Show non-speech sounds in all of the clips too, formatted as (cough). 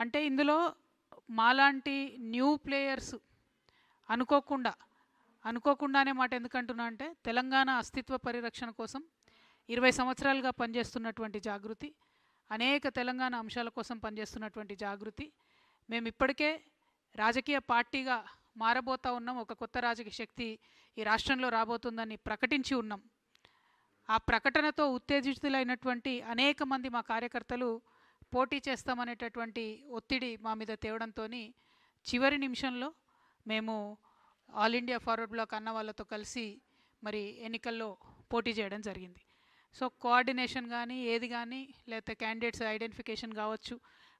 అంటే ఇందులో మాలాంటి న్యూ ప్లేయర్స్ అనుకోకుండా అనుకోకుండానే మాట ఎందుకంటున్నా అంటే తెలంగాణ అస్తిత్వ పరిరక్షణ కోసం ఇరవై సంవత్సరాలుగా పనిచేస్తున్నటువంటి జాగృతి అనేక తెలంగాణ అంశాల కోసం పనిచేస్తున్నటువంటి జాగృతి. మేము ఇప్పటికే రాజకీయ పార్టీగా మారబోతా ఉన్నాం ఒక కొత్త రాజకీయ శక్తి ఈ రాష్ట్రంలో రాబోతుందని ప్రకటించి ఉన్నాం. ఆ ప్రకటనతో ఉత్తేజితులైనటువంటి అనేక మంది మా కార్యకర్తలు పోటీ చేస్తామనేటటువంటి ఒత్తిడి మా మీద తేవడంతో చివరి నిమిషంలో మేము ఆల్ ఇండియా ఫార్వర్డ్ బ్లాక్ అన్న వాళ్ళతో కలిసి మరి ఎన్నికల్లో పోటీ చేయడం జరిగింది. సో కోఆర్డినేషన్ కానీ ఏది కానీ లేకపోతే క్యాండిడేట్స్ ఐడెంటిఫికేషన్ కావచ్చు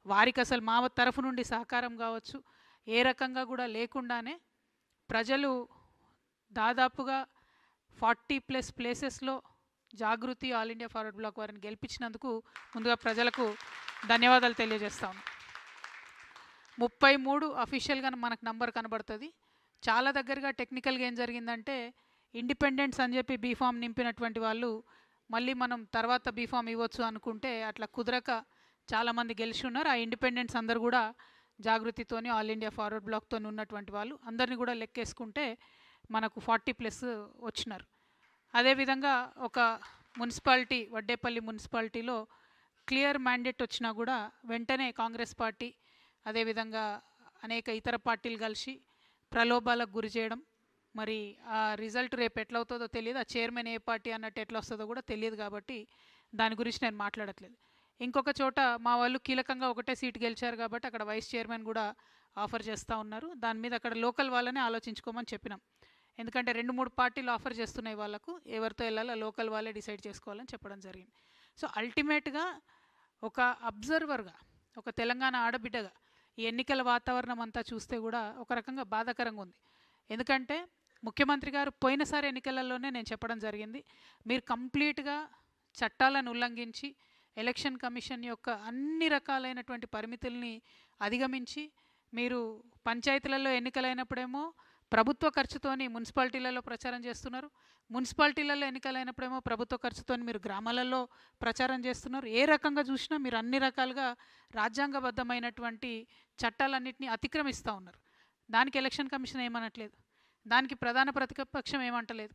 వారికి అసలు మా తరఫు నుండి సహకారం కావచ్చు ఏ రకంగా కూడా లేకుండానే ప్రజలు దాదాపుగా ఫార్టీ ప్లస్ ప్లేసెస్లో Jagruthi all India forward bloc వారిని గెలిపించినందుకు ముందుగా ప్రజలకు ధన్యవాదాలు తెలియజేస్తాం. ముప్పై మూడు అఫీషియల్గా మనకు నంబర్ కనబడుతుంది. చాలా దగ్గరగా టెక్నికల్గా ఏం జరిగిందంటే ఇండిపెండెంట్స్ అని చెప్పి బీఫామ్ నింపినటువంటి వాళ్ళు మళ్ళీ మనం తర్వాత బీఫామ్ ఇవ్వచ్చు అనుకుంటే అట్లా కుదరక చాలామంది గెలిచి ఉన్నారు. ఆ ఇండిపెండెంట్స్ అందరు కూడా జాగృతితోని ఆల్ ఇండియా ఫార్వర్డ్ బ్లాక్తో ఉన్నటువంటి వాళ్ళు అందరిని కూడా లెక్కేసుకుంటే మనకు ఫార్టీ ప్లస్ వచ్చినారు. అదేవిధంగా ఒక మున్సిపాలిటీ వడ్డేపల్లి మున్సిపాలిటీలో క్లియర్ మ్యాండేట్ వచ్చినా కూడా వెంటనే కాంగ్రెస్ పార్టీ అదేవిధంగా అనేక ఇతర పార్టీలు కలిసి ప్రలోభాలకు గురి చేయడం. మరి ఆ రిజల్ట్ రేపు ఎట్లా అవుతుందో తెలియదు. ఆ చైర్మన్ ఏ పార్టీ అన్నట్టు ఎట్లా వస్తుందో కూడా తెలియదు కాబట్టి దాని గురించి నేను మాట్లాడట్లేదు. ఇంకొక చోట మా వాళ్ళు కీలకంగా ఒకటే సీట్ గెలిచారు కాబట్టి అక్కడ వైస్ చైర్మన్ కూడా ఆఫర్ చేస్తూ ఉన్నారు. దాని మీద అక్కడ లోకల్ వాళ్ళనే ఆలోచించుకోమని చెప్పినాం. ఎందుకంటే రెండు మూడు పార్టీలు ఆఫర్ చేస్తున్నాయి వాళ్ళకు. ఎవరితో వెళ్ళాలో లోకల్ వాళ్ళే డిసైడ్ చేసుకోవాలని చెప్పడం జరిగింది. సో అల్టిమేట్గా ఒక అబ్జర్వర్గా ఒక తెలంగాణ ఆడబిడ్డగా ఈ ఎన్నికల వాతావరణం అంతా చూస్తే కూడా ఒక రకంగా బాధాకరంగా ఉంది. ఎందుకంటే ముఖ్యమంత్రి గారు పోయినసారి ఎన్నికలలోనే నేను చెప్పడం జరిగింది మీరు కంప్లీట్గా చట్టాలను ఉల్లంఘించి ఎలక్షన్ కమిషన్ యొక్క అన్ని రకాలైనటువంటి పరిమితుల్ని అధిగమించి మీరు పంచాయతీలలో ఎన్నికలైనప్పుడేమో ప్రభుత్వ ఖర్చుతోని మున్సిపాలిటీలలో ప్రచారం చేస్తున్నారు. మున్సిపాలిటీలలో ఎన్నికలైనప్పుడేమో ప్రభుత్వ ఖర్చుతోని మీరు గ్రామాలలో ప్రచారం చేస్తున్నారు. ఏ రకంగా చూసినా మీరు అన్ని రకాలుగా రాజ్యాంగబద్ధమైనటువంటి చట్టాలన్నింటినీ అతిక్రమిస్తూ ఉన్నారు. దానికి ఎలక్షన్ కమిషన్ ఏమనట్లేదు. దానికి ప్రధాన ప్రతిపక్షం ఏమంటలేదు.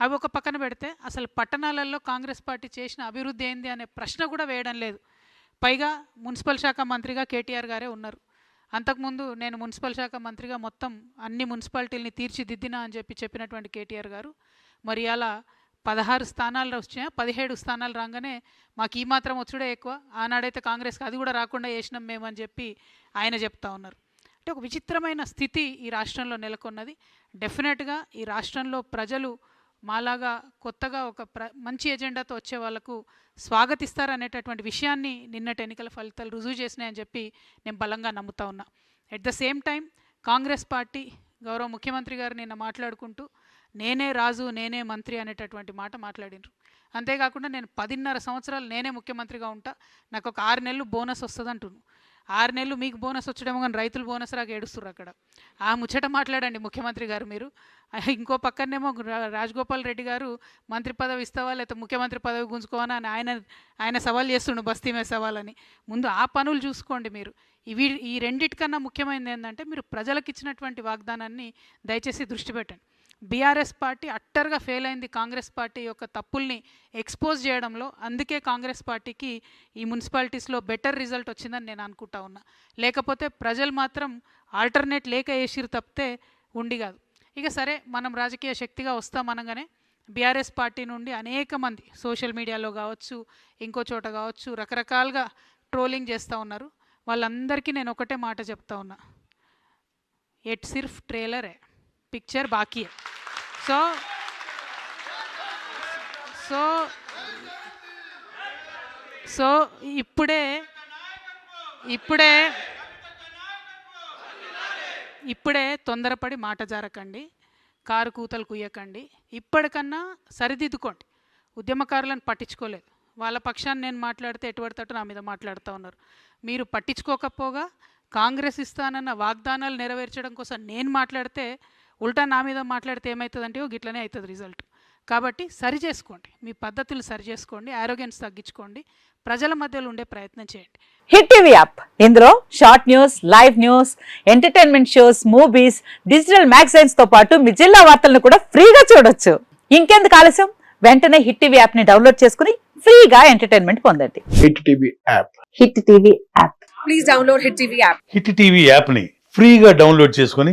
అవి ఒక పక్కన పెడితే అసలు పట్టణాలలో కాంగ్రెస్ పార్టీ చేసిన అభివృద్ధి ఏంది అనే ప్రశ్న కూడా వేయడం లేదు. పైగా మున్సిపల్ శాఖ మంత్రిగా కేటీఆర్ గారే ఉన్నారు. అంతకుముందు నేను మున్సిపల్ శాఖ మంత్రిగా మొత్తం అన్ని మున్సిపాలిటీలని తీర్చిదిద్దినా అని చెప్పి చెప్పినటువంటి కేటీఆర్ గారు మరి అలా పదహారు స్థానాలు వచ్చినా పదిహేడు స్థానాలు రాగానే మాకు ఈ మాత్రం వచ్చుడే ఎక్కువ ఆనాడైతే కాంగ్రెస్కి అది కూడా రాకుండా చేసినాం మేము అని చెప్పి ఆయన చెప్తా ఉన్నారు. అంటే ఒక విచిత్రమైన స్థితి ఈ రాష్ట్రంలో నెలకొన్నది. డెఫినెట్గా ఈ రాష్ట్రంలో ప్రజలు మాలాగా కొత్తగా ఒక ప్ర మంచి ఎజెండాతో వచ్చే వాళ్ళకు స్వాగతిస్తారనేటటువంటి విషయాన్ని నిన్నటి ఎన్నికల ఫలితాలు రుజువు చేసినాయని చెప్పి నేను బలంగా నమ్ముతా ఉన్నా. At the same time Congress party గౌరవ ముఖ్యమంత్రి గారు నిన్న మాట్లాడుకుంటూ నేనే రాజు నేనే మంత్రి అనేటటువంటి మాట మాట్లాడినరు. అంతేకాకుండా నేను పదిన్నర సంవత్సరాలు నేనే ముఖ్యమంత్రిగా ఉంటా నాకు ఒక ఆరు నెలలు బోనస్ వస్తుంది అంటున్నాను ఆరు నెలలు మీకు బోనస్ వచ్చడమో కానీ రైతులు బోనస్ రాక ఏడుస్తున్నారు అక్కడ. ఆ ముచ్చట మాట్లాడండి ముఖ్యమంత్రి గారు మీరు. (laughs) ఇంకో పక్కనేమో రా- రాజగోపాల్ రెడ్డి గారు మంత్రి పదవి ఇస్తావా లేకపోతే ముఖ్యమంత్రి పదవి గుంజుకోవా అని ఆయన ఆయన సవాల్ చేస్తుండు బస్తీ మీద సవాలని. ముందు ఆ పనులు చూసుకోండి మీరు. ఇవి ఈ రెండిటికన్నా ముఖ్యమైనది ఏంటంటే మీరు ప్రజలకు ఇచ్చినటువంటి వాగ్దానాన్ని దయచేసి దృష్టి పెట్టండి. బీఆర్ఎస్ పార్టీ అట్టర్గా ఫెయిల్ అయింది కాంగ్రెస్ పార్టీ యొక్క తప్పుల్ని ఎక్స్పోజ్ చేయడంలో. అందుకే కాంగ్రెస్ పార్టీకి ఈ మున్సిపాలిటీస్లో బెటర్ రిజల్ట్ వచ్చిందని నేను అనుకుంటా ఉన్నా. లేకపోతే ప్రజలు మాత్రం ఆల్టర్నేట్ లేక వేసిరు తప్పితే ఉండి కాదు. ఇక సరే మనం రాజకీయ శక్తిగా వస్తామనగానే బీఆర్ఎస్ పార్టీ నుండి అనేక మంది సోషల్ మీడియాలో కావచ్చు ఇంకో చోట కావచ్చు రకరకాలుగా ట్రోలింగ్ చేస్తూ ఉన్నారు. వాళ్ళందరికీ నేను ఒకటే మాట చెప్తా ఉన్నా. ఎట్ సిర్ఫ్ ట్రేలరే పిక్చర్ బాకీ సో సో సో ఇప్పుడే ఇప్పుడే ఇప్పుడే తొందరపడి మాట జారకండి కారు కూతలు కుయ్యకండి ఇప్పటికన్నా సరిదిద్దుకోండి ఉద్యమకారులను పట్టించుకోలేదు వాళ్ళ పక్షాన్ని నేను మాట్లాడితే ఎటువంటి తట్టు నా మీద మాట్లాడుతూ ఉన్నారు మీరు పట్టించుకోకపోగా కాంగ్రెస్ ఇస్తానన్న వాగ్దానాలు నెరవేర్చడం కోసం నేను మాట్లాడితే ఉల్టా నా మీద మాట్లాడితే ఏమవుతుందంటే ఓ గిట్లనే అవుతుంది రిజల్ట్. కాబట్టి సరి చేసుకోండి. మీ పద్ధతులు సరి చేసుకోండి. ఆరోగ్యాన్ని తగ్గించుకోండి. ప్రజల మధ్యలో ఉండే ప్రయత్నం చేయండి. Hit TV app. ఇందులో short news live news entertainment shows movies digital మ్యాగజైన్స్తో పాటు మీ జిల్లా వార్తలను కూడా ఫ్రీగా చూడొచ్చు. ఇంకెందుకు ఆలస్యం? వెంటనే హిట్ టీవీ యాప్ని డౌన్లోడ్ చేసుకుని ఫ్రీగా ఎంటర్టైన్మెంట్ పొందండి. Hit TV app. Hit TV app. Please download Hit TV app. Hit TV యాప్ని ఫ్రీగా డౌన్లోడ్ చేసుకొని